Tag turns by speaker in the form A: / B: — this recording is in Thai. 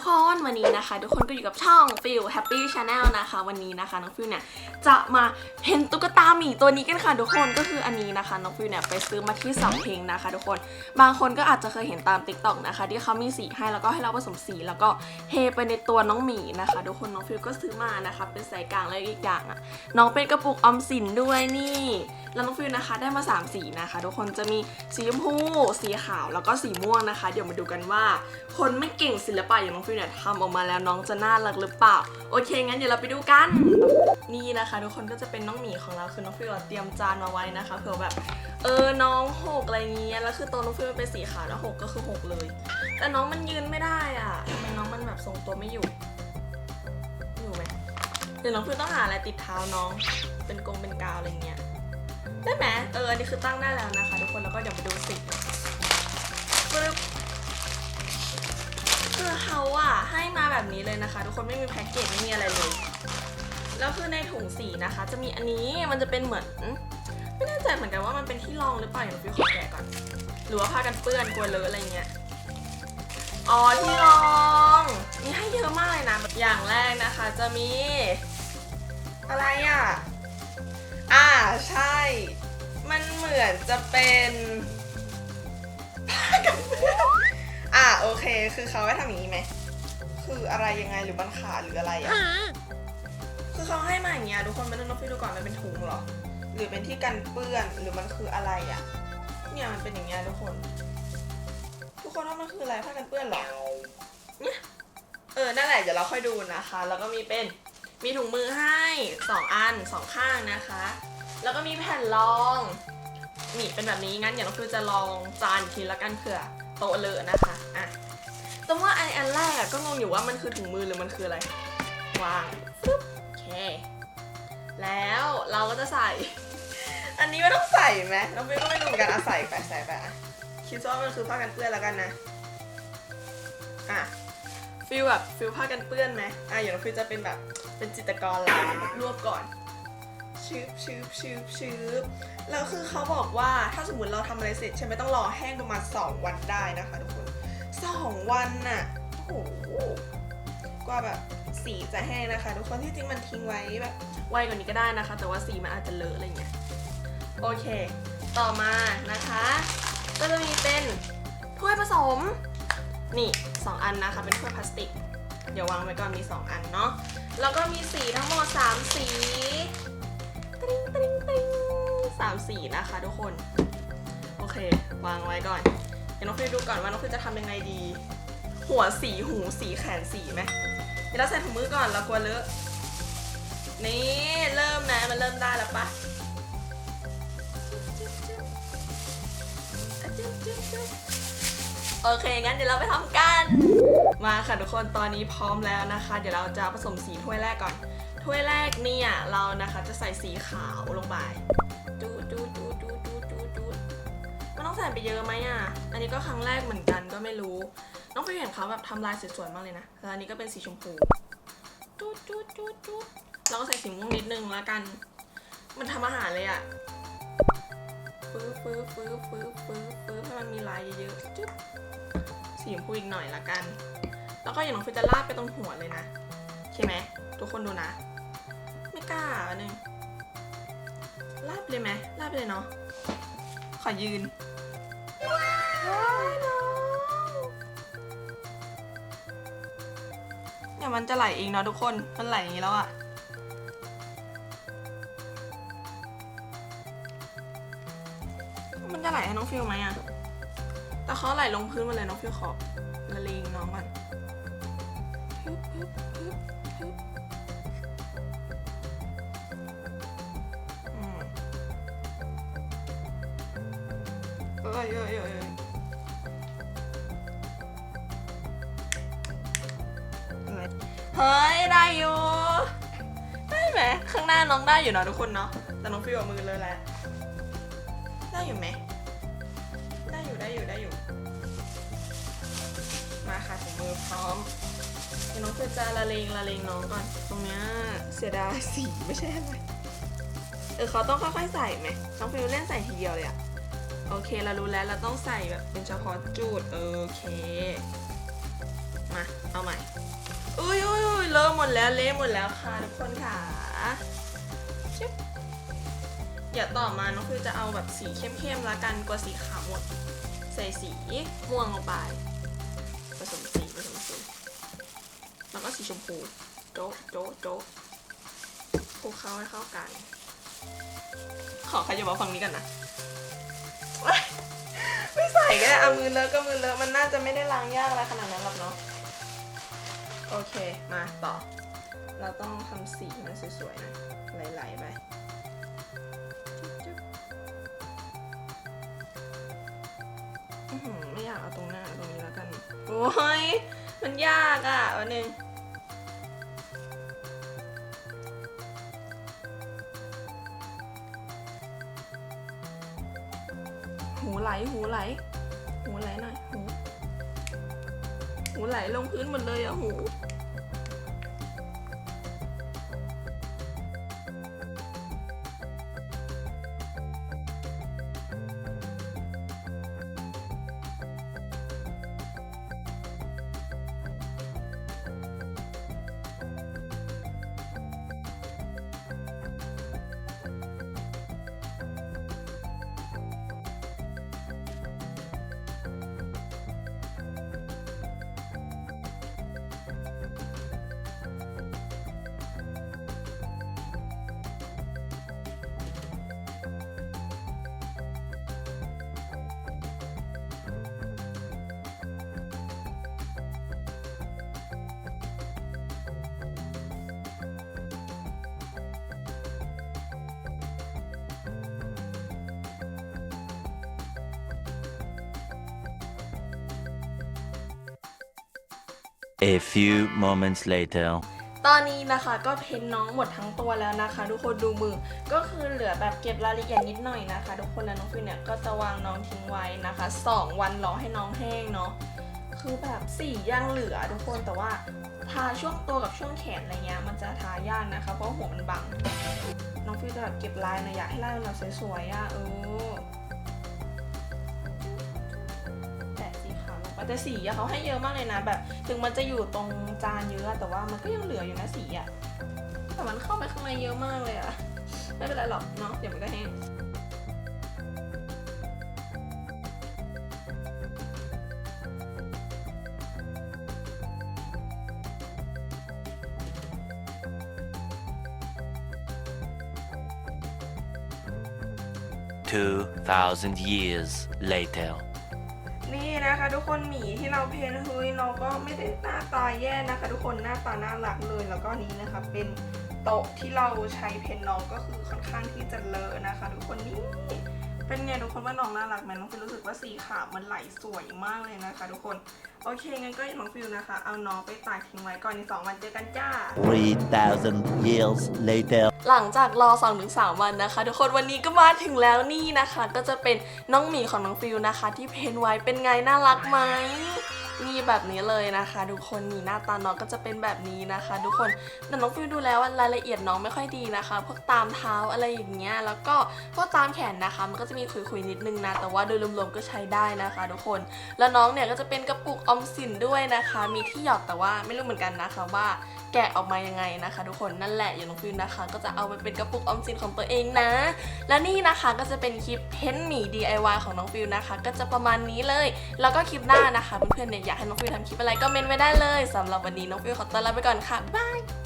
A: ทุกคนวันนี้นะคะ ทุกคนก็อยู่กับช่องฟิล Happy Channel นะคะ วันนี้นะคะน้องฟิลเนี่ยจะมาเห็นตุ๊กตาหมีตัวนี้กันค่ะ ทุกคนก็คืออันนี้นะคะน้องฟิลเนี่ยไปซื้อมาที่สำเพ็งนะคะ ทุกคนบางคนก็อาจจะเคยเห็นตาม t ิ k t o k นะคะ ที่เขามีสีให้แล้วก็ให้เราผสมสีแล้วก็เทไปในตัวน้องหมีนะคะ ทุกคนน้องฟิลก็ซื้อมานะคะเป็นสายกลางแล้วอีกอย่างอะน้องเป็นกระปุกออมสินด้วยนี่แล้วน้องฟิลนะคะได้มา 3 สีนะคะ ทุกคนจะมีสีชมพูสีขาวแล้วก็สีม่วงนะคะ เดี๋ยวมาดูกันว่า คนไม่เก่งศิลปะอย่างน้องฟิลเนี่ยทำออกมาแล้วน้องจะน่ารักหรือเปล่า โอเค งั้นเดี๋ยวเราไปดูกัน นี่นะคะ ทุกคนก็จะเป็นน้องหมีของเราคือน้องฟิลเตรียมจานมาไว้นะคะเผื่อแบบเออน้องหกอะไรเงี้ยแล้วคือตัวน้องฟิลมันเป็นสีขาวแล้วหกก็คือหกเลย แต่น้องมันยืนไม่ได้อะทำไมน้องมันแบบทรงตัวไม่อยู่อยู่ไหมเดี๋ยวน้องฟิลต้องหาอะไรติดเท้าน้องเป็นกงเป็นกาวอะไรเงี้ยได้ไหมเอออันนี้คือตั้งได้แล้วนะคะ ทุกคนแล้วก็เดี๋ยวมาดูสิปึ๊บ เขาอะให้มาแบบนี้เลยนะคะ ทุกคนไม่มีแพ็กเกจไม่มีอะไรเลย แล้วคือในถุงสีนะคะ จะมีอันนี้มันจะเป็นเหมือน ไม่แน่ใจเหมือนกันว่ามันเป็นที่รองหรือเปล่าอย่างพี่ขอแกะก่อน หรือว่าผ้ากันเปื้อนกลัวเลอะอะไรเงี้ยอ๋อที่รองมีให้เยอะมากเลยนะอย่างแรกนะคะ จะมี อะไรอะอ่าใช่ มันเหมือนจะเป็นผ้ากันเปื้อน โอเค คือเขาให้ทำอย่างนี้ไหม คืออะไรยังไงหรือมันขาดหรืออะไรอะคือเขาให้มาอย่างเงี้ยทุกคนมาดูนกพี่ดูก่อนมันเป็นถุงเหรอ หรือเป็นที่กันเปื้อนหรือมันคืออะไรอะเนี่ยมันเป็นอย่างเงี้ยทุกคน ทุกคนว่ามันคืออะไรผ้ากันเปื้อนเหรอเนี่ยเออ นั่นแหละเดี๋ยวเราค่อยดูนะคะ แล้วก็มีเป็นมีถุงมือให้2อัน2ข้างนะคะ แล้วก็มีแผ่นรองนี่เป็นแบบนี้งั้นเดี๋ยวน้องฟิวจะลองจานอีกทีละกันเผื่อ โตะเลอะนะคะอะแต่ว่าไออันแรกอะก็งงอยู่ว่ามันคือถุงมือหรือมันคืออะไรวางปึ๊บโอเค แล้วเราก็จะใส่ อันนี้ไม่ต้องใส่ไหมน้องฟิวก็ไม่รู้เหมือนกันอะใส่ไปใส่ไปอะคิดว่ามันคือผ้ากันเปื้อนแล้วกันนะอะฟิลแบบฟิลผ้ากันเปื้อนไหมอะอย่างฟิลจะเป็นแบบเป็นจิตกรลายรวบก่อน ชืบชืบชืบชืบแล้วคือเขาบอกว่าถ้าสมมติเราทำอะไรเสร็จใช่ไหมต้องรอแห้งประมาณ 2 วันได้นะคะทุกคน2วันน่ะโอ้โหกว่าแบบสีจะแห้งนะคะ ทุกคนที่จริงมันทิ้งไว้แบบไวกว่านี้ก็ได้นะคะ แต่ว่าสีมันอาจจะเลอะอะไรเงี้ยโอเค ต่อมานะคะ ก็จะมีเป็นถ้วยผสมนี่2อันนะคะเป็นถ้วยพลาสติก เดี๋ยววางไว้ก่อนมี 2 อันเนาะแล้วก็มีสีทั้งหมด 3 สี ตริงตริงตริงสามสีนะคะทุกคน โอเค วางไว้ก่อน เดี๋ยวน้องฟิวดูก่อนว่าน้องฟิวจะทำยังไงดี หัวสีหูสีแขนสีไหมเดี๋ยวเราใส่ถุงมือก่อนเรากลัวเลอะนี่เริ่มนะมันเริ่มได้แล้วปะโอเค งั้นเดี๋ยวเราไปทำกัน มาค่ะทุกคนตอนนี้พร้อมแล้วนะคะ เดี๋ยวเราจะผสมสีถ้วยแรกก่อน ถ้วยแรกเนี่ยเรานะคะจะใส่สีขาวลงไปจูดจูดจูดจูดจูดจูดจูดมันต้องใส่ไปเยอะไหมอะ อันนี้ก็ครั้งแรกเหมือนกันก็ไม่รู้ น้องไปเห็นเขาแบบทำลายสวยๆมากเลยนะแล้วอันนี้ก็เป็นสีชมพูจูดจูดจูดจูดเราก็ใส่สีม่วงนิดนึงแล้วกัน มันทำอาหารเลยอะฟื้ฟื้ฟื้ฟื้ฟื้อฟื้อให้มันมีลายเยอะๆจุ๊บสีชมพูอีกหน่อยละกัน แล้วก็อย่างน้องฟิจะลาดไปตรงหัวเลยนะโอเคไหมทุกคนดูนะ กล้าอันนึงลาดไปเลยไหมลาดไปเลยเนาะ ขอยืน ว้ายน้องเนี่ยมันจะไหลเองเนาะทุกคน มันไหลอย่างนี้แล้วอะมันจะไหลให้น้องฟิลไหมอะแต่เขาไหลลงพื้นมาเลยน้องฟิลขอละเลงน้องก่อนฮึบฮึบฮึบฮึบ อ้ยเอ้ยเอ้ยเฮ้ยได้อยู่ได้ไหมข้างหน้าน้องได้อยู่นะทุกคนเนาะแต่น้องฟิลเอามือเลยแหละได้อยู่ไหมได้อยู่ได้อยู่ได้อยู่ มาค่ะถุงมือพร้อมเดี๋ยวน้องคือจะละเลงละเลงน้องก่อน ตรงเนี้ยเสียดายสีไม่ใช่อะไรเออเขาต้องค่อยๆใส่ไหมน้องฟิวเล่นใส่ทีเดียวเลยอะ โอเคเรารู้แล้วเราต้องใส่แบบเป็นเฉพาะจุดโอเค มาเอาใหม่อุ้ยอุ้ยอุ้ยเริ่มหมดแล้วเละหมดแล้วค่ะทุกคนค่ะชิบเดี๋ยวต่อมาน้องฟิวจะเอาแบบสีเข้มๆละกันกว่าสีขาวหมด ใส่สีม่วงลงไปผสมสีผสมสีแล้วก็สีชมพูโจ๊ะโจ๊ะโจ๊ะคลุกเข้าให้เข้ากัน ขอใครจะมาฝั่งนี้กันนะ ไม่ใส่ก็ได้เอามือเลอะก็มือเลอะมันน่าจะไม่ได้ล้างยากอะไรขนาดนั้นหรอกเนาะโอเคมาต่อ เราต้องทำสีให้มันสวยๆนะไหลๆไปไม่อยากเอาตรงหน้าเอาตรงนี้แล้วกัน โอ้ยมันยากอะวันหนึ่ง หูไหลหูไหล หูไหลหน่อยหูหูไหลลงพื้นหมดเลยอะหู
B: A few moments later.
A: ตอนนี้นะคะก็เพ้นน้องหมดทั้งตัวแล้วนะคะ ทุกคนดูมือก็คือเหลือแบบเก็บรายละเอียดนิดหน่อยนะคะ ทุกคนแล้วน้องฟิวเนี่ยก็จะวางน้องทิ้งไว้นะคะสองวันรอให้น้องแห้งเนาะคือแบบสียังเหลือทุกคนแต่ว่าทาช่วงตัวกับช่วงแขนอะไรเงี้ยมันจะทายากนะคะ เพราะหัวมันบัง น้องฟิวจะแบบเก็บลายนะอยากให้ลายมันแบบสวยๆอะเออ แต่สีอะเขาให้เยอะมากเลยนะ แบบ ถึงมันจะอยู่ตรงจานเยอะแต่ว่ามันก็ยังเหลืออยู่นะสีอะแต่มันเข้าไปข้างในเยอะมากเลยอะไม่เป็นไรหรอกเนาะเดี๋ยวมันก็แห้ง
B: 2,000 years later.
A: นี่ะคะ ทุกคนหมีที่เราเพ้นเฮ้ยน้องก็ไม่ได้หน้าตาแย่นะคะ ทุกคนหน้าตาน่ารักเลยแล้วก็นี้นะคะเป็นโต๊ะที่เราใช้เพ้นน้องก็คือค่อนข้างที่จะเลอะนะคะ ทุกคนนี่ เป็นไงทุกคนว่าน้องน่ารักไหมน้องฟิลรู้สึกว่าสีขาวมันไหลสวยมากเลยนะคะ ทุกคนโอเคงั้นก็น้องฟิลนะคะ เอาน้องไปตากทิ้งไว้ก่อนในสองวันเจอกันจ้า
B: 3,000 years later.
A: หลังจากรอ2อถึงสวันนะคะ ทุกคนวันนี้ก็มาถึงแล้วนี่นะคะ ก็จะเป็นน้องหมีของน้องฟิวนะคะ ที่เพ้นไว้เป็นไงน่ารักไหม มีแบบนี้เลยนะคะ ทุกคนนี่หน้าตาน้องก็จะเป็นแบบนี้นะคะ ทุกคนแต่น้องฟิวดูแล้วว่ารายละเอียดน้องไม่ค่อยดีนะคะ พวกตามเท้าอะไรอย่างเงี้ยแล้วก็พวกตามแขนนะคะ มันก็จะมีขุยๆนิดนึงนะแต่ว่าโดยรวมๆก็ใช้ได้นะคะ ทุกคนแล้วน้องเนี่ยก็จะเป็นกระปุกออมสินด้วยนะคะ มีที่หยอดแต่ว่าไม่รู้เหมือนกันนะคะว่า แกะออกมายังไงนะคะ ทุกคนนั่นแหละอย่างน้องฟิวนะคะ ก็จะเอาไปเป็นกระปุกออมสินของตัวเองนะ และนี่นะคะก็จะเป็นคลิปเพ้นหมี DIY ของน้องฟิวนะคะ ก็จะประมาณนี้เลย แล้วก็คลิปหน้านะคะเพื่อนๆเนี่ยอยากให้น้องฟิวทำคลิปอะไรก็เมนไว้ได้เลยสำหรับวันนี้น้องฟิวขอตัวลาไปก่อนค่ะบ๊ายบาย